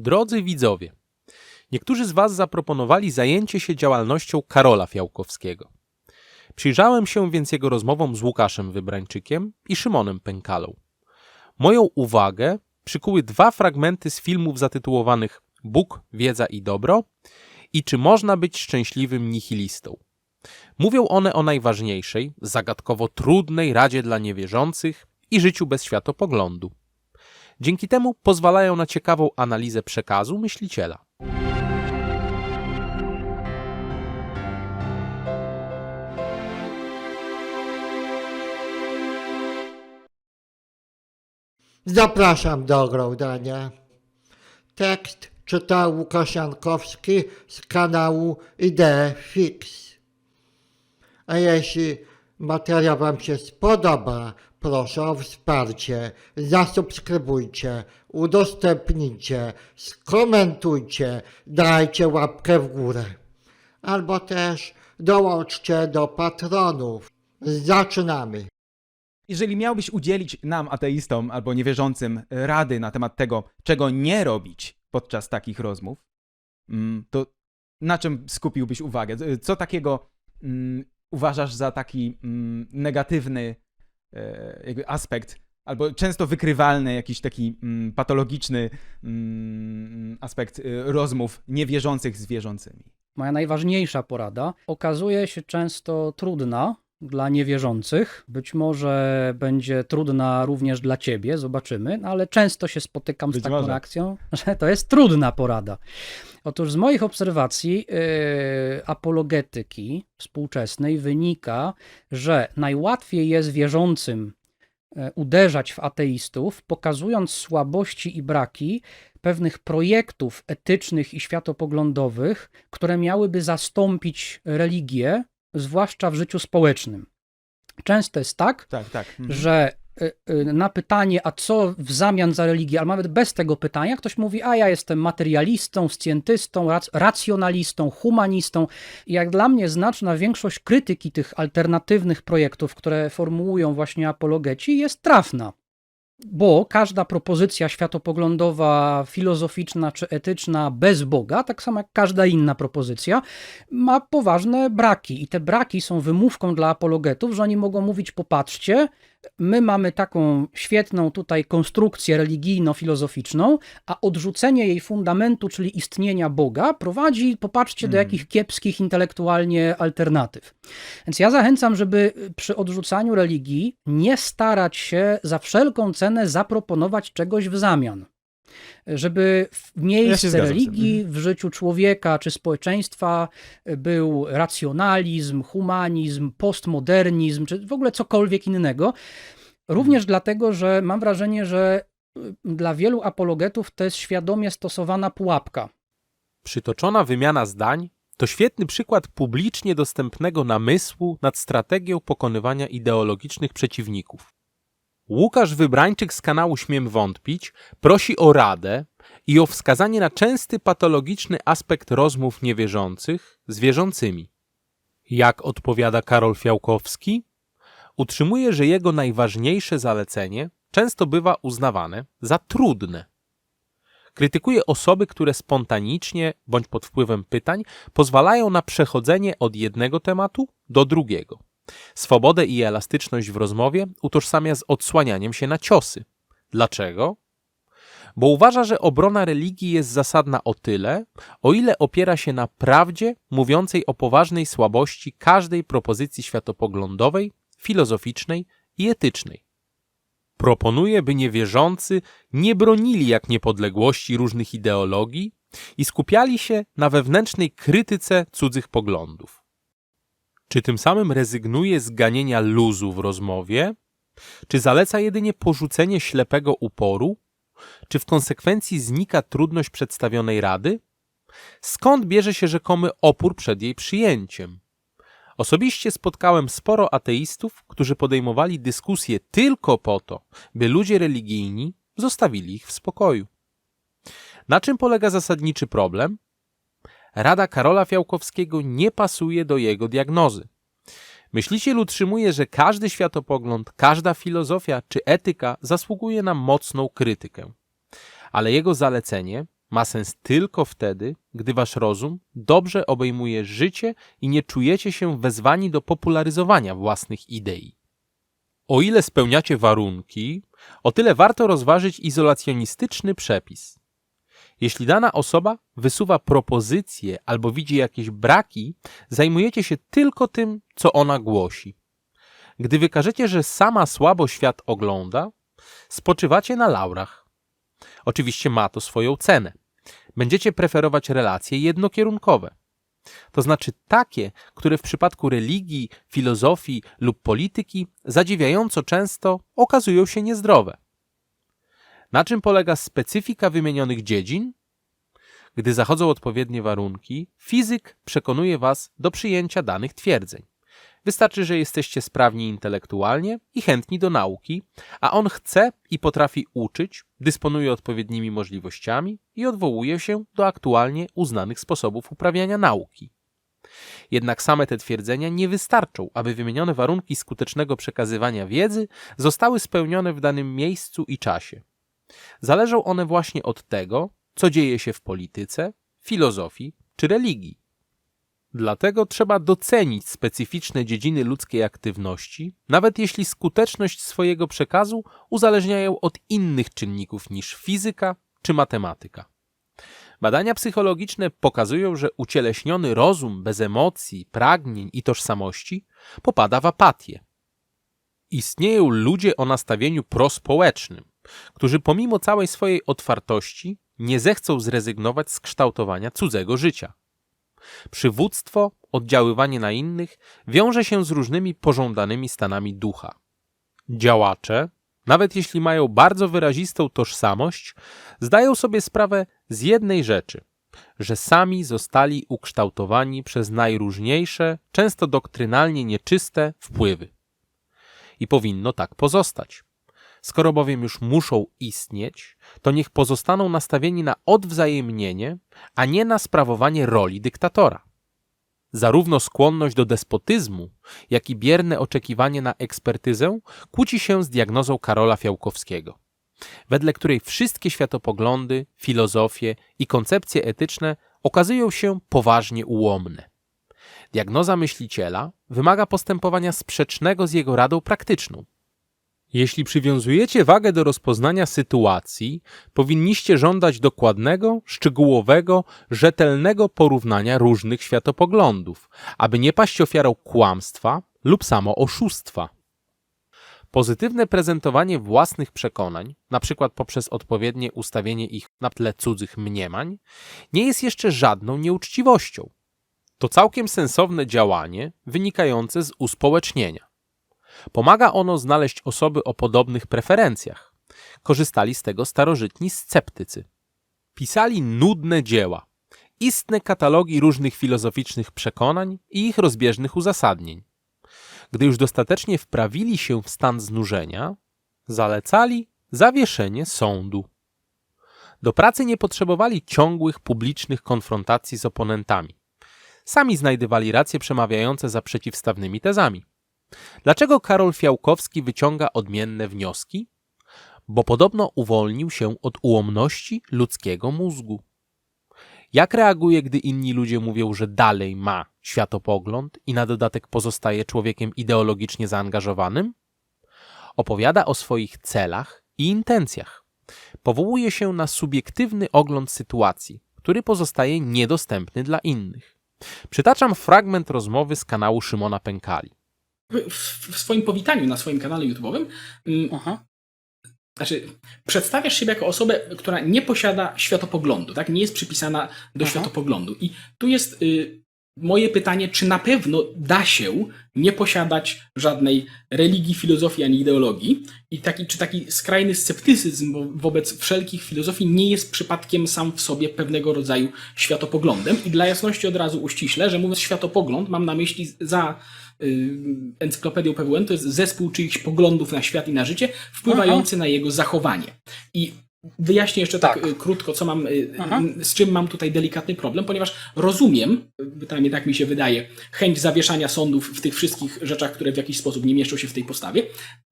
Drodzy widzowie, niektórzy z Was zaproponowali zajęcie się działalnością Karola Fiałkowskiego. Przyjrzałem się więc jego rozmowom z Łukaszem Wybrańczykiem i Szymonem Pękalą. Moją uwagę przykuły dwa fragmenty z filmów zatytułowanych Bóg, wiedza i dobro i czy można być szczęśliwym nihilistą. Mówią one o najważniejszej, zagadkowo trudnej radzie dla niewierzących i życiu bez światopoglądu. Dzięki temu pozwalają na ciekawą analizę przekazu myśliciela. Zapraszam do oglądania. Tekst czytał Łukasz Jankowski z kanału Idee Fix. A jeśli materiał Wam się spodoba, proszę o wsparcie. Zasubskrybujcie, udostępnijcie, skomentujcie, dajcie łapkę w górę. Albo też dołączcie do patronów. Zaczynamy. Jeżeli miałbyś udzielić nam, ateistom albo niewierzącym, rady na temat tego, czego nie robić podczas takich rozmów, mm, to na czym skupiłbyś uwagę? Co takiego mm, uważasz za taki mm, negatywny jakby aspekt, albo często wykrywalny, jakiś taki mm, patologiczny mm, aspekt e, rozmów niewierzących z wierzącymi? Moja najważniejsza porada okazuje się często trudna dla niewierzących. Być może będzie trudna również dla ciebie, zobaczymy, no ale często się spotykam Być z taką może. reakcją, że to jest trudna porada. Otóż z moich obserwacji yy, apologetyki współczesnej wynika, że najłatwiej jest wierzącym e, uderzać w ateistów, pokazując słabości i braki pewnych projektów etycznych i światopoglądowych, które miałyby zastąpić religię, zwłaszcza w życiu społecznym. Często jest tak, Tak, tak. mhm. że y, y, na pytanie, a co w zamian za religię, ale nawet bez tego pytania, ktoś mówi, a ja jestem materialistą, scjentystą, rac- racjonalistą, humanistą. I jak dla mnie znaczna większość krytyki tych alternatywnych projektów, które formułują właśnie apologeci, jest trafna. Bo każda propozycja światopoglądowa, filozoficzna czy etyczna bez Boga, tak samo jak każda inna propozycja, ma poważne braki. I te braki są wymówką dla apologetów, że oni mogą mówić: popatrzcie, my mamy taką świetną tutaj konstrukcję religijno-filozoficzną, a odrzucenie jej fundamentu, czyli istnienia Boga, prowadzi, popatrzcie, do Mm. jakich kiepskich intelektualnie alternatyw. Więc ja zachęcam, żeby przy odrzucaniu religii nie starać się za wszelką cenę zaproponować czegoś w zamian. Żeby w miejsce tym. religii w życiu człowieka czy społeczeństwa był racjonalizm, humanizm, postmodernizm, czy w ogóle cokolwiek innego. Również dlatego, że mam wrażenie, że y, dla wielu apologetów to jest świadomie stosowana pułapka. Przytoczona wymiana zdań to świetny przykład publicznie dostępnego namysłu nad strategią pokonywania ideologicznych przeciwników. Łukasz Wybrańczyk z kanału Śmiem Wątpić prosi o radę i o wskazanie na częsty patologiczny aspekt rozmów niewierzących z wierzącymi. Jak odpowiada Karol Fiałkowski? Utrzymuje, że jego najważniejsze zalecenie często bywa uznawane za trudne. Krytykuje osoby, które spontanicznie bądź pod wpływem pytań pozwalają na przechodzenie od jednego tematu do drugiego. Swobodę i elastyczność w rozmowie utożsamia z odsłanianiem się na ciosy. Dlaczego? Bo uważa, że obrona religii jest zasadna o tyle, o ile opiera się na prawdzie mówiącej o poważnej słabości każdej propozycji światopoglądowej, filozoficznej i etycznej. Proponuje, by niewierzący nie bronili jak niepodległości różnych ideologii i skupiali się na wewnętrznej krytyce cudzych poglądów. Czy tym samym rezygnuje z ganienia luzu w rozmowie? Czy zaleca jedynie porzucenie ślepego uporu? Czy w konsekwencji znika trudność przedstawionej rady? Skąd bierze się rzekomy opór przed jej przyjęciem? Osobiście spotkałem sporo ateistów, którzy podejmowali dyskusje tylko po to, by ludzie religijni zostawili ich w spokoju. Na czym polega zasadniczy problem? Rada Karola Fiałkowskiego nie pasuje do jego diagnozy. Myśliciel utrzymuje, że każdy światopogląd, każda filozofia czy etyka zasługuje na mocną krytykę. Ale jego zalecenie ma sens tylko wtedy, gdy wasz rozum dobrze obejmuje życie i nie czujecie się wezwani do popularyzowania własnych idei. O ile spełniacie warunki, o tyle warto rozważyć izolacjonistyczny przepis. Jeśli dana osoba wysuwa propozycje albo widzi jakieś braki, zajmujecie się tylko tym, co ona głosi. Gdy wykażecie, że sama słabo świat ogląda, spoczywacie na laurach. Oczywiście ma to swoją cenę. Będziecie preferować relacje jednokierunkowe. To znaczy takie, które w przypadku religii, filozofii lub polityki zadziwiająco często okazują się niezdrowe. Na czym polega specyfika wymienionych dziedzin? Gdy zachodzą odpowiednie warunki, fizyk przekonuje Was do przyjęcia danych twierdzeń. Wystarczy, że jesteście sprawni intelektualnie i chętni do nauki, a on chce i potrafi uczyć, dysponuje odpowiednimi możliwościami i odwołuje się do aktualnie uznanych sposobów uprawiania nauki. Jednak same te twierdzenia nie wystarczą, aby wymienione warunki skutecznego przekazywania wiedzy zostały spełnione w danym miejscu i czasie. Zależą one właśnie od tego, co dzieje się w polityce, filozofii czy religii. Dlatego trzeba docenić specyficzne dziedziny ludzkiej aktywności, nawet jeśli skuteczność swojego przekazu uzależniają od innych czynników niż fizyka czy matematyka. Badania psychologiczne pokazują, że ucieleśniony rozum bez emocji, pragnień i tożsamości popada w apatię. Istnieją ludzie o nastawieniu prospołecznym, którzy pomimo całej swojej otwartości nie zechcą zrezygnować z kształtowania cudzego życia. Przywództwo, oddziaływanie na innych wiąże się z różnymi pożądanymi stanami ducha. Działacze, nawet jeśli mają bardzo wyrazistą tożsamość, zdają sobie sprawę z jednej rzeczy, że sami zostali ukształtowani przez najróżniejsze, często doktrynalnie nieczyste wpływy. I powinno tak pozostać. Skoro bowiem już muszą istnieć, to niech pozostaną nastawieni na odwzajemnienie, a nie na sprawowanie roli dyktatora. Zarówno skłonność do despotyzmu, jak i bierne oczekiwanie na ekspertyzę kłóci się z diagnozą Karola Fiałkowskiego, wedle której wszystkie światopoglądy, filozofie i koncepcje etyczne okazują się poważnie ułomne. Diagnoza myśliciela wymaga postępowania sprzecznego z jego radą praktyczną. Jeśli przywiązujecie wagę do rozpoznania sytuacji, powinniście żądać dokładnego, szczegółowego, rzetelnego porównania różnych światopoglądów, aby nie paść ofiarą kłamstwa lub samo oszustwa. Pozytywne prezentowanie własnych przekonań, np. poprzez odpowiednie ustawienie ich na tle cudzych mniemań, nie jest jeszcze żadną nieuczciwością. To całkiem sensowne działanie wynikające z uspołecznienia. Pomaga ono znaleźć osoby o podobnych preferencjach. Korzystali z tego starożytni sceptycy. Pisali nudne dzieła, istne katalogi różnych filozoficznych przekonań i ich rozbieżnych uzasadnień. Gdy już dostatecznie wprawili się w stan znużenia, zalecali zawieszenie sądu. Do pracy nie potrzebowali ciągłych publicznych konfrontacji z oponentami. Sami znajdywali racje przemawiające za przeciwstawnymi tezami. Dlaczego Karol Fiałkowski wyciąga odmienne wnioski? Bo podobno uwolnił się od ułomności ludzkiego mózgu. Jak reaguje, gdy inni ludzie mówią, że dalej ma światopogląd i na dodatek pozostaje człowiekiem ideologicznie zaangażowanym? Opowiada o swoich celach i intencjach. Powołuje się na subiektywny ogląd sytuacji, który pozostaje niedostępny dla innych. Przytaczam fragment rozmowy z kanału Szymona Pękali. W, w swoim powitaniu na swoim kanale YouTube'owym, mm, Aha. znaczy, przedstawiasz siebie jako osobę, która nie posiada światopoglądu, tak? Nie jest przypisana do Aha. światopoglądu. I tu jest y, moje pytanie, czy na pewno da się nie posiadać żadnej religii, filozofii ani ideologii i taki, czy taki skrajny sceptycyzm wo- wobec wszelkich filozofii nie jest przypadkiem sam w sobie pewnego rodzaju światopoglądem. I dla jasności od razu uściślę, że mówiąc światopogląd, mam na myśli za encyklopedią PWN, to jest zespół czyichś poglądów na świat i na życie, wpływający na jego zachowanie. I wyjaśnię jeszcze tak, Tak. y, krótko, co mam, y, Aha. y, z czym mam tutaj delikatny problem, ponieważ rozumiem, przynajmniej tak mi się wydaje, chęć zawieszania sądów w tych wszystkich rzeczach, które w jakiś sposób nie mieszczą się w tej postawie,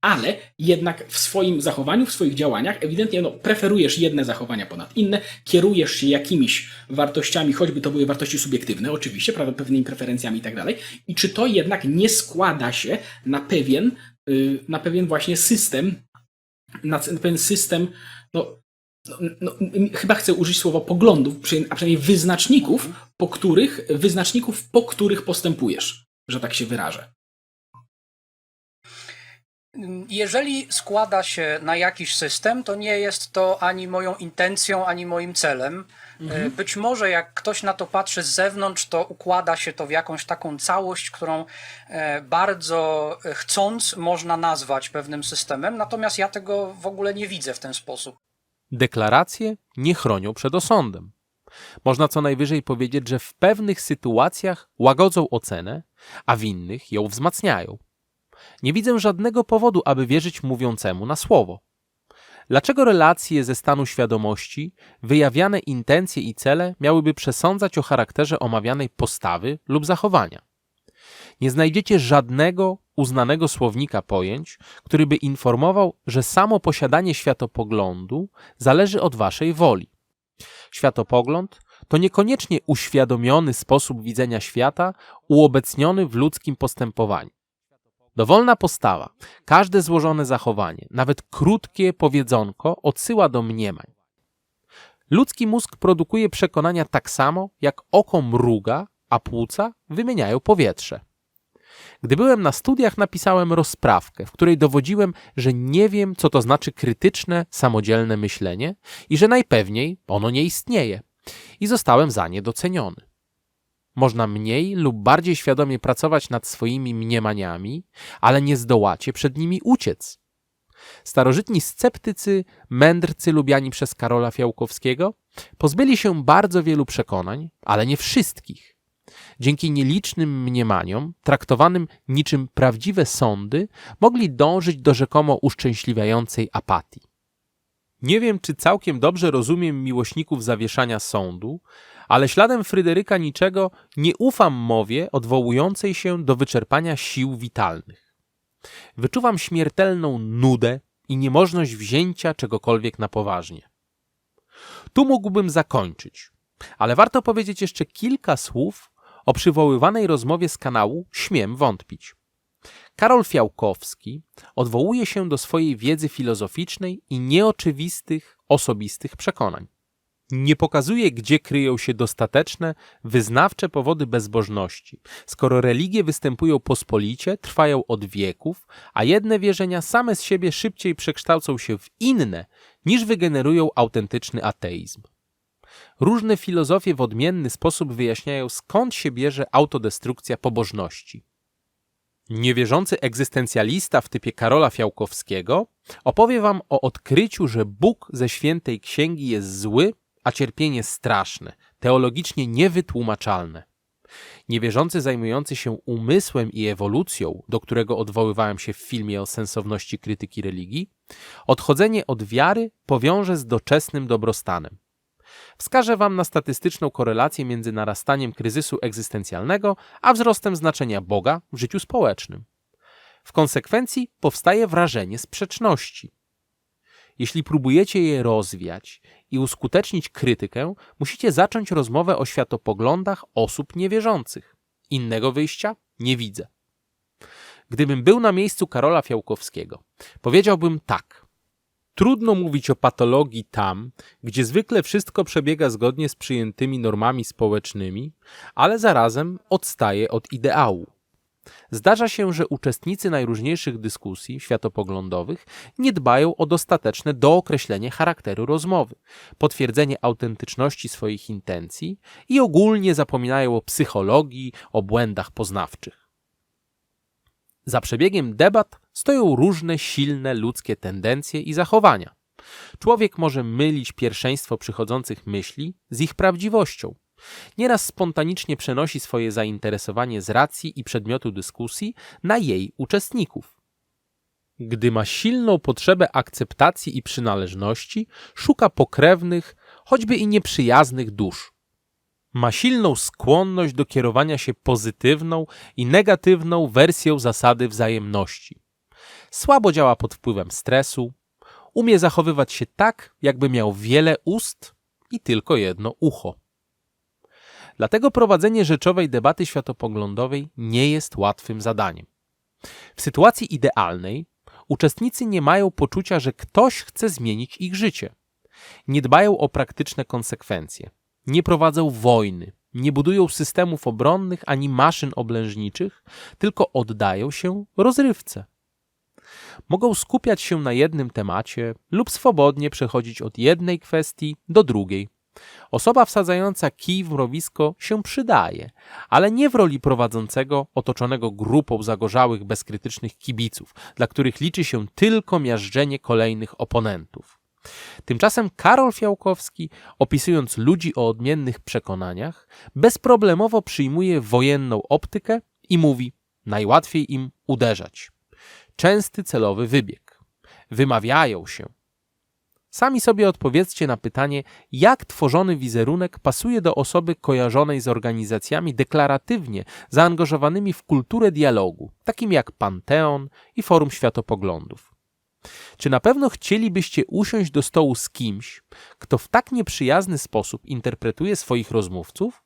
ale jednak w swoim zachowaniu, w swoich działaniach ewidentnie no, preferujesz jedne zachowania ponad inne, kierujesz się jakimiś wartościami, choćby to były wartości subiektywne, oczywiście, pewnymi preferencjami i tak dalej. I czy to jednak nie składa się na pewien, na pewien właśnie system, na pewien system, no, no, no, m- chyba chcę użyć słowa poglądów, a przynajmniej wyznaczników, po których, wyznaczników, po których postępujesz, że tak się wyrażę. Jeżeli składa się na jakiś system, to nie jest to ani moją intencją, ani moim celem. E, Być może jak ktoś na to patrzy z zewnątrz, to układa się to w jakąś taką całość, którą e, bardzo e, chcąc można nazwać pewnym systemem, natomiast ja tego w ogóle nie widzę w ten sposób. Deklaracje nie chronią przed osądem. Można co najwyżej powiedzieć, że w pewnych sytuacjach łagodzą ocenę, a w innych ją wzmacniają. Nie widzę żadnego powodu, aby wierzyć mówiącemu na słowo. Dlaczego relacje ze stanu świadomości, wyjawiane intencje i cele miałyby przesądzać o charakterze omawianej postawy lub zachowania? Nie znajdziecie żadnego uznanego słownika pojęć, który by informował, że samo posiadanie światopoglądu zależy od waszej woli. Światopogląd to niekoniecznie uświadomiony sposób widzenia świata uobecniony w ludzkim postępowaniu. Dowolna postawa, każde złożone zachowanie, nawet krótkie powiedzonko odsyła do mniemań. Ludzki mózg produkuje przekonania tak samo, jak oko mruga, a płuca wymieniają powietrze. Gdy byłem na studiach, napisałem rozprawkę, w której dowodziłem, że nie wiem, co to znaczy krytyczne, samodzielne myślenie i że najpewniej ono nie istnieje. I zostałem za nie doceniony. Można mniej lub bardziej świadomie pracować nad swoimi mniemaniami, ale nie zdołacie przed nimi uciec. Starożytni sceptycy, mędrcy lubiani przez Karola Fiałkowskiego, pozbyli się bardzo wielu przekonań, ale nie wszystkich. Dzięki nielicznym mniemaniom, traktowanym niczym prawdziwe sądy, mogli dążyć do rzekomo uszczęśliwiającej apatii. Nie wiem, czy całkiem dobrze rozumiem miłośników zawieszania sądu, ale śladem Fryderyka Niczego nie ufam mowie odwołującej się do wyczerpania sił witalnych. Wyczuwam śmiertelną nudę i niemożność wzięcia czegokolwiek na poważnie. Tu mógłbym zakończyć, ale warto powiedzieć jeszcze kilka słów o przywoływanej rozmowie z kanału Śmiem wątpić. Karol Fiałkowski odwołuje się do swojej wiedzy filozoficznej i nieoczywistych, osobistych przekonań. Nie pokazuje, gdzie kryją się dostateczne, wyznawcze powody bezbożności, skoro religie występują pospolicie, trwają od wieków, a jedne wierzenia same z siebie szybciej przekształcą się w inne, niż wygenerują autentyczny ateizm. Różne filozofie w odmienny sposób wyjaśniają, skąd się bierze autodestrukcja pobożności. Niewierzący egzystencjalista w typie Karola Fiałkowskiego opowie wam o odkryciu, że Bóg ze świętej księgi jest zły, a cierpienie straszne, teologicznie niewytłumaczalne. Niewierzący zajmujący się umysłem i ewolucją, do którego odwoływałem się w filmie o sensowności krytyki religii, odchodzenie od wiary powiąże z doczesnym dobrostanem. Wskażę Wam na statystyczną korelację między narastaniem kryzysu egzystencjalnego a wzrostem znaczenia Boga w życiu społecznym. W konsekwencji powstaje wrażenie sprzeczności. Jeśli próbujecie je rozwiać i uskutecznić krytykę, musicie zacząć rozmowę o światopoglądach osób niewierzących. Innego wyjścia nie widzę. Gdybym był na miejscu Karola Fiałkowskiego, powiedziałbym tak. Trudno mówić o patologii tam, gdzie zwykle wszystko przebiega zgodnie z przyjętymi normami społecznymi, ale zarazem odstaje od ideału. Zdarza się, że uczestnicy najróżniejszych dyskusji światopoglądowych nie dbają o dostateczne dookreślenie charakteru rozmowy, potwierdzenie autentyczności swoich intencji i ogólnie zapominają o psychologii, o błędach poznawczych. Za przebiegiem debat stoją różne silne ludzkie tendencje i zachowania. Człowiek może mylić pierwszeństwo przychodzących myśli z ich prawdziwością. Nieraz spontanicznie przenosi swoje zainteresowanie z racji i przedmiotu dyskusji na jej uczestników. Gdy ma silną potrzebę akceptacji i przynależności, szuka pokrewnych, choćby i nieprzyjaznych dusz. Ma silną skłonność do kierowania się pozytywną i negatywną wersją zasady wzajemności. Słabo działa pod wpływem stresu, umie zachowywać się tak, jakby miał wiele ust i tylko jedno ucho. Dlatego prowadzenie rzeczowej debaty światopoglądowej nie jest łatwym zadaniem. W sytuacji idealnej uczestnicy nie mają poczucia, że ktoś chce zmienić ich życie. Nie dbają o praktyczne konsekwencje. Nie prowadzą wojny, nie budują systemów obronnych ani maszyn oblężniczych, tylko oddają się rozrywce. Mogą skupiać się na jednym temacie lub swobodnie przechodzić od jednej kwestii do drugiej. Osoba wsadzająca kij w mrowisko się przydaje, ale nie w roli prowadzącego otoczonego grupą zagorzałych, bezkrytycznych kibiców, dla których liczy się tylko miażdżenie kolejnych oponentów. Tymczasem Karol Fiałkowski, opisując ludzi o odmiennych przekonaniach, bezproblemowo przyjmuje wojenną optykę i mówi: najłatwiej im uderzać. Częsty celowy wybieg. Wymawiają się. Sami sobie odpowiedzcie na pytanie, jak tworzony wizerunek pasuje do osoby kojarzonej z organizacjami deklaratywnie zaangażowanymi w kulturę dialogu, takim jak Panteon i Forum Światopoglądów. Czy na pewno chcielibyście usiąść do stołu z kimś, kto w tak nieprzyjazny sposób interpretuje swoich rozmówców?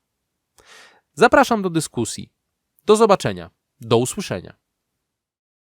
Zapraszam do dyskusji. Do zobaczenia. Do usłyszenia.